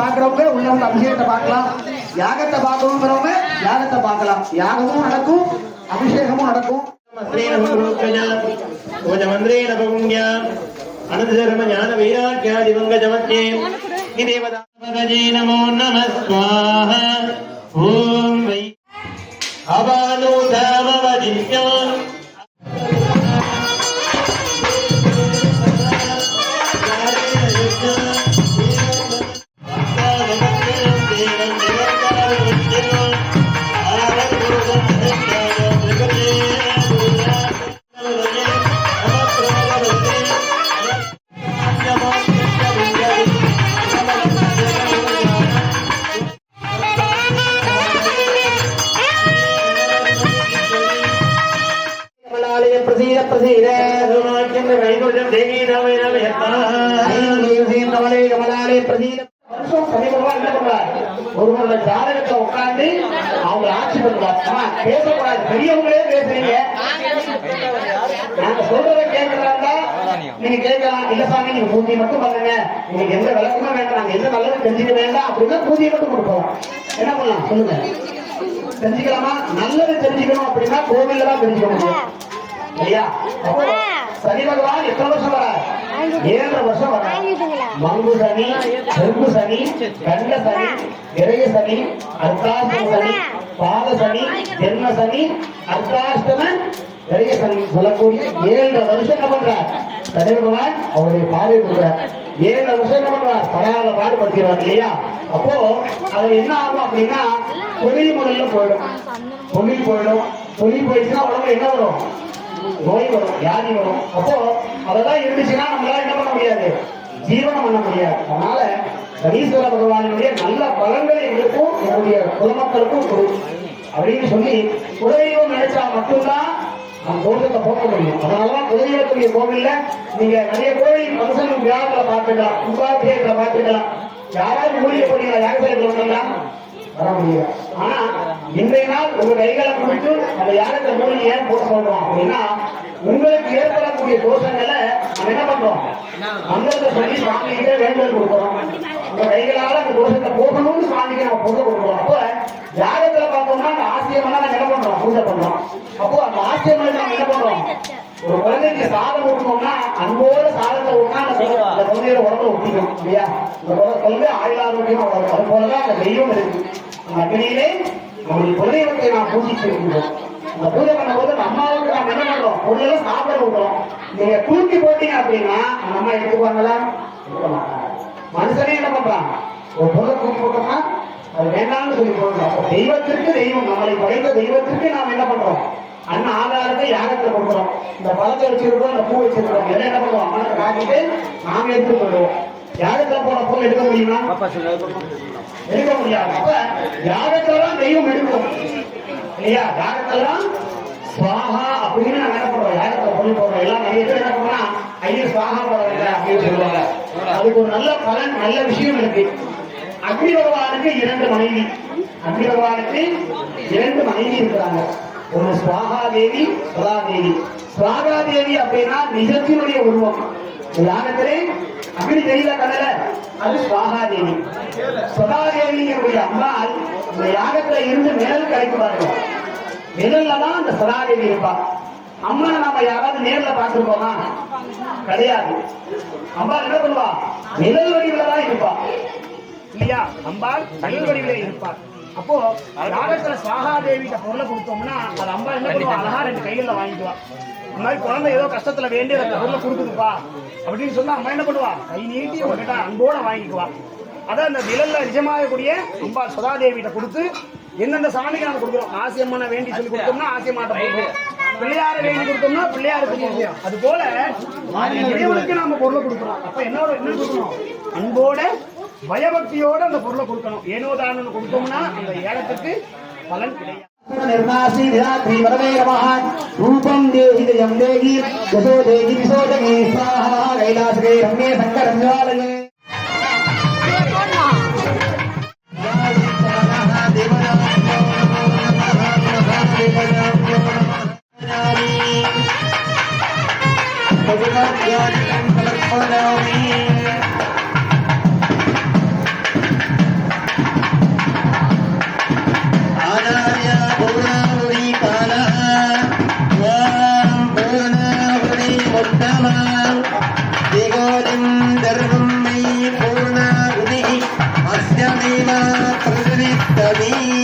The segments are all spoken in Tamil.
பாக்குறவங்க உள்ள வந்து அபிஷேகத்தை பார்க்கலாம். யாகத்தை பார்க்கணுங்கிறவங்க யாகத்தை பார்க்கலாம். யாகமும் நடக்கும் அபிஷேகமும் நடக்கும். பூஜமந்திரேண அனந்தர்ம ஞான வைராக்கியா திவங்கஜமத்யே நமோ நம ஸ்வாஹ ஓம் வை அபாலோதாமவதித்யம் கமலாலய தேவி நாம கமலே வருஷம் சனி பகவான் என்ன ஒருவரோட ஜாதகத்தை உட்கார்ந்து அவங்க ஆட்சி பண்ணுவார் பேசக்கூடாது பெரியவங்களே பேசுறீங்க நாங்க சொல்றத கேட்கறாங்க நீங்க கேட்கலாம் இல்ல சாமி நீங்க பூஜை மட்டும் பண்ணுங்க நீங்க எந்த விளக்கமும் வேண்டாம் நாங்க எந்த நல்லதும் தெரிஞ்சுக்க வேண்டாம் அப்படின்னா பூஜையை மட்டும் கொடுப்போம் என்ன பண்ணலாம்? சொல்லுங்க. தெரிஞ்சுக்கலாமா? நல்லது தெரிஞ்சுக்கணும் அப்படின்னா கோவில்ல தான் தெரிஞ்சுக்க முடியும். இல்லையா? சனி பகவான் எத்தனை வருஷம் வர ஏழரை வருஷம் வர மங்கு சனி செம்பு சனி கண்ட சனி இறைய சனி அர்த்தாஷ்டம சனி பாத சனி ஜென்ம சனி அர்த்தாஷ்டம இறைய சனி சொல்லக்கூடிய ஏழரை வருஷம் என்ன பண்றார்? சனி பகவான் அவருடைய பார்வை கொடுக்குறார். ஏழு வருஷம் என்ன பண்றார்? படாத பாடுபடுத்திடுவார் இல்லையா? அப்போ அது என்ன ஆகும் அப்படின்னா தொழில் முதல்ல போயிடும். தொழில் போயிடும். தொழில் போயிடுச்சுன்னா உடம்புல என்ன வரும்? நோய் வரும் வியாதி வரும். அப்போ அதெல்லாம் இருந்துச்சுன்னா நம்மளால என்ன பண்ண முடியாது? ஜீவனம் பண்ண முடியாது. அதனால சனீஸ்வர பகவானுடைய நல்ல பலன்களை எங்களுக்கும் என்னுடைய குலமக்களுக்கும் கொடு. அப்படின்னு சொல்லி குலதெய்வம் நினைச்சா மட்டும்தான் நம்ம தோட்டத்தை போக முடியும். அதனாலதான் குலதெய்வத்துடைய கோவில்ல நீங்க நிறைய கோவில் மனுஷன் விழாக்களை பார்த்துக்கலாம் கும்பாபிஷேகங்களை பார்த்துக்கலாம். யாராவது மூலிகை போனீங்களா யாகத்தில் வந்தீங்களா வர முடியல. ஆனா இன்றைய நாள் உங்க கைகளை கொடுத்து அந்த யாருக்கு மூலிகை ஏன் போட சொல்றோம் அப்படின்னா உங்களுக்கு ஏற்படக்கூடிய தோஷங்களை நம்ம என்ன பண்றோம்? மந்திரத்தை சொல்லி சுவாமிகிட்ட வேண்டுதல் கொடுக்குறோம். உங்க கைகளால அந்த தோஷத்தை போகணும்னு சுவாமிக்கு நம்ம பொருள் கொடுக்குறோம். அப்போ ஜாதகத்துல பார்த்தோம்னா அந்த ஆசிரியமெல்லாம் நாங்க என்ன பண்றோம்? பூஜை பண்றோம். அப்போ அந்த ஆசிரியமெல்லாம் நம்ம என்ன பண்றோம்? ஒரு குழந்தைக்கு சாதம் ஊட்டணும்னா அன்போட சாதத்தை ஊட்டினா அந்த குழந்தை- அந்த குழந்தையோட உடம்புல ஒட்டிக்கும் இல்லையா? இந்த குழந்தை குழந்தை ஆயுள் ஆரோக்கியமா வளரும். அது போலதான் அந்த தெய்வம் இருக்கு. அந்த அக்னியிலே நம்முடைய குலதெய்வத்தை நாம் பூஜித்து இருக்கின்றோம் அந்த பூஜை பண்ணும்போது நம்ம அம்மாவுக்கு நாம் என்ன பண்றோம் பொருளெல்லாம் சாப்பிட விடுறோம் நீங்க தூக்கி போட்டீங்க அப்படின்னா அந்த அம்மா எடுத்துக்குவாங்களா மனுஷனே என்ன பண்றான்? ஒரு பொருளை தூக்கி போட்டோம்னா அது வேண்டாம்னு சொல்லி போடுறோம் தெய்வத்திற்கு தெய்வம் நம்மளை படைத்த தெய்வத்திற்கு நாம் என்ன பண்றோம்? அண்ணன் ஆதாரத்தை யாகத்துல கொடுக்குறோம். இந்த பழத்தை வச்சிருக்கோம் இந்த பூ வச்சிருக்கோம் எல்லாம் என்ன பண்ணுவோம்? அம்மனுக்கு காட்டிட்டு நாம எடுத்து போயிடுவோம். யாகத்துல போன பொருள் எடுக்க முடியுமா? எடுக்க முடியாது. அப்ப யாகத்துல தான் தெய்வம் எடுக்கும் இல்லையா? யாகத்துல தான் சுவாகா அப்படின்னு நாங்க என்ன பண்றோம்? யாகத்துல பொருள் போடுறோம். எல்லாம் நிறைய பேர் என்ன பண்ணா ஐயோ சுவாகா போடுறாங்க அப்படின்னு சொல்லுவாங்க. அதுக்கு ஒரு நல்ல பலன் நல்ல விஷயம் இருக்கு. அக்னிபகவானுக்கு இரண்டு மனைவி. அக்னிபகவானுக்கு இரண்டு மனைவி இருக்கிறாங்க. ஒன்று சுவாகா தேவி சுதா தேவி சுவாகா தேவி அப்படின்னா நிஜத்தினுடைய உருவம். யாகத்திலே அக்னி தெரியல கடல அது சுவாகா தேவி சதா தேவியுடைய அம்மாள் இந்த யாகத்துல இருந்து நிழல் கிடைக்குவாங்க நிழல்ல தான் அந்த சதாதேவி இருப்பா. அம்மா நாம யாராவது நேர்ல பார்த்திருப்போமா கிடையாது. அம்மா என்ன பண்ணுவா? நிழல் வடிவில தான் இருப்பா. இல்லையா? அம்பாள் நிழல் வடிவில இருப்பார் அப்போ யாகத்துல சுவாகாதேவிட்ட பொருளை கொடுத்தோம்னா அது அம்மா என்ன அழகா ரெண்டு கைகள்ல வாங்கிக்குவா. இந்த மாதிரி குழந்தை ஏதோ கஷ்டத்துல வேண்டி அந்த பொருளை கொடுக்குதுப்பா. அப்படின்னு சொன்னா அம்மா என்ன பண்ணுவா? கை நீட்டி உங்ககிட்ட அன்போட வாங்கிக்குவா. அதான் அந்த நிழல்ல நிஜமாகக்கூடிய அம்பாள் சதாதேவிட்ட கொடுத்து எந்தெந்த சாமிக்கு நம்ம கொடுக்குறோம்? ஆசியம்மனை வேண்டி சொல்லி கொடுத்தோம்னா ஆசியம்மாட்ட கொடுக்குறோம் பிள்ளையார வேண்டி கொடுத்தோம்னா பிள்ளையாருக்கு கொடுக்குறோம் அது போல இறைவனுக்கு நாம பொருளை கொடுக்குறோம். அப்ப என்னோட என்ன கொடுக்கணும்? அன்போட பயபக்தியோட அந்த பொருளை கொடுக்கணும் ஏனோ தானு கொடுத்தோம்னா அந்த ஏலத்துக்கு பலன் கிடையாது निर्मासी निरात्री वरदे नमः रूपं देहि जयं देहि यशो देहि विशो जगे स्वाहा कैलासगे रम्ये शङ्करं ज्वालये I Kareem.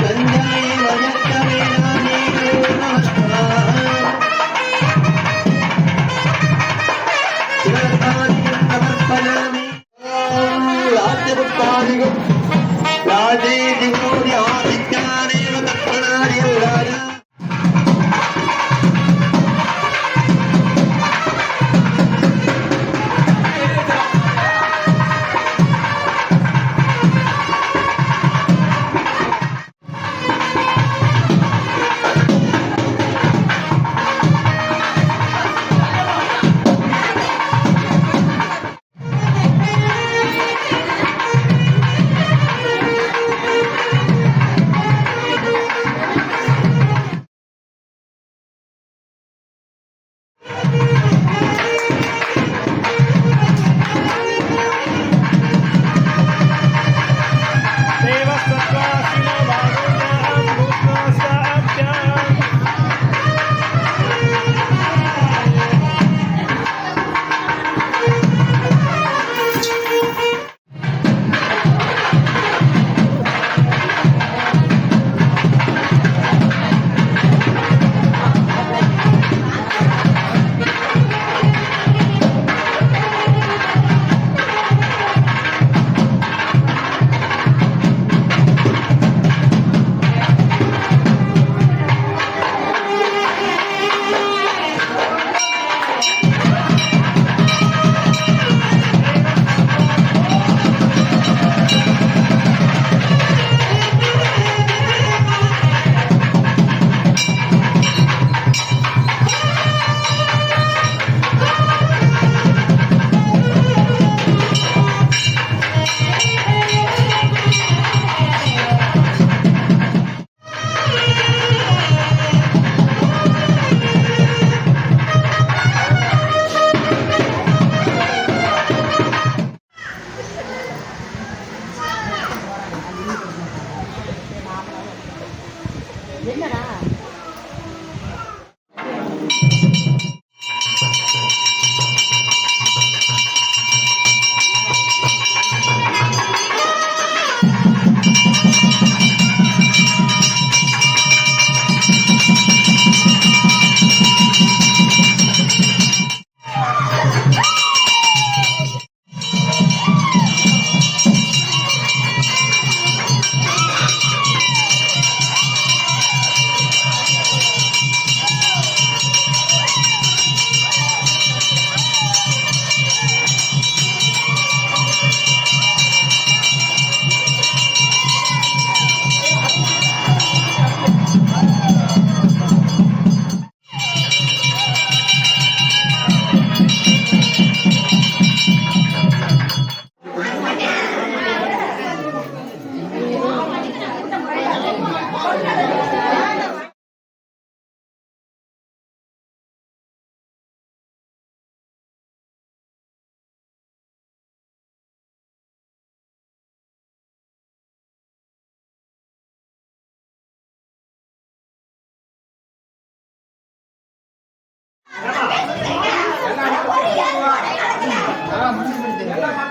நடக்குது. நடக்குது.